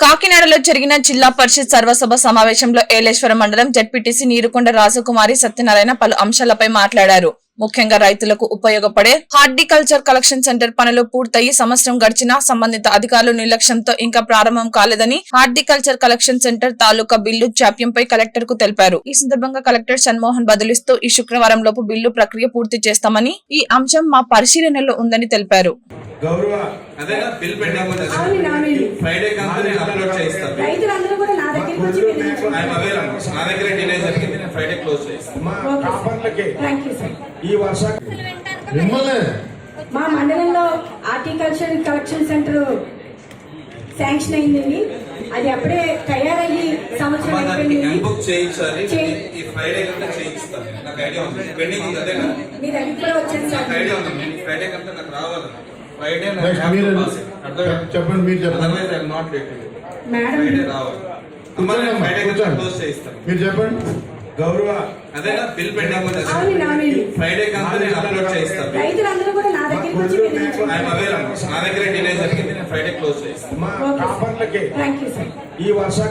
కాకినాడలో జరిగిన జిల్లా పరిషత్ సర్వసభ సమావేశంలో ఏలేశ్వరం మండలం జడ్పీటీసీ నీరుకొండ రాజకుమారి సత్యనారాయణ పలు అంశాలపై మాట్లాడారు. ముఖ్యంగా రైతులకు ఉపయోగపడే హార్టికల్చర్ కలెక్షన్ సెంటర్ పనులు పూర్తయి సంవత్సరం గడిచినా సంబంధిత అధికారులు నిర్లక్ష్యంతో ఇంకా ప్రారంభం కాలేదని horticulture collection centre taluka bill జాప్యంపై కలెక్టర్కు తెలిపారు. ఈ సందర్భంగా కలెక్టర్ షణ్మోహన్ బదులిస్తూ ఈ శుక్రవారం లోపు బిల్లు ప్రక్రియ పూర్తి చేస్తామని ఈ అంశం మా పరిశీలనలో ఉందని తెలిపారు. గౌరవ అదేనా? Bill nominee. ఫ్రైడే కంతా నేను అప్లోడ్ చేస్తాను రైతులందరూ కూడా నా దగ్గరికి వచ్చి వినియోగించుకుంటారు. ఐఎమ్ అవేర్ నా దగ్గర డిలే జరిగింది నేను ఫ్రైడే క్లోజ్ చేస్తాను ఈ వర్ష మా మండలంలో హార్టికల్చర్ కలెక్షన్ సెంటర్ శాంక్షన్ అయిందండి. అది అప్పుడే తయారయ్యి సంవత్సరం అదే కూడా మీరు చెప్పండి మీరు చెప్పండి. మేడం చేయిస్తాను మీరు చెప్పండి. గౌరవ అదేనా బిల్ పెండింగ్. ఫ్రైడే కంతా నేను అప్లోడ్ కూడా నా దగ్గర డిలే జరిగింది. నేను ఫ్రైడే క్లోజ్ చేస్తాను ఈ వర్ష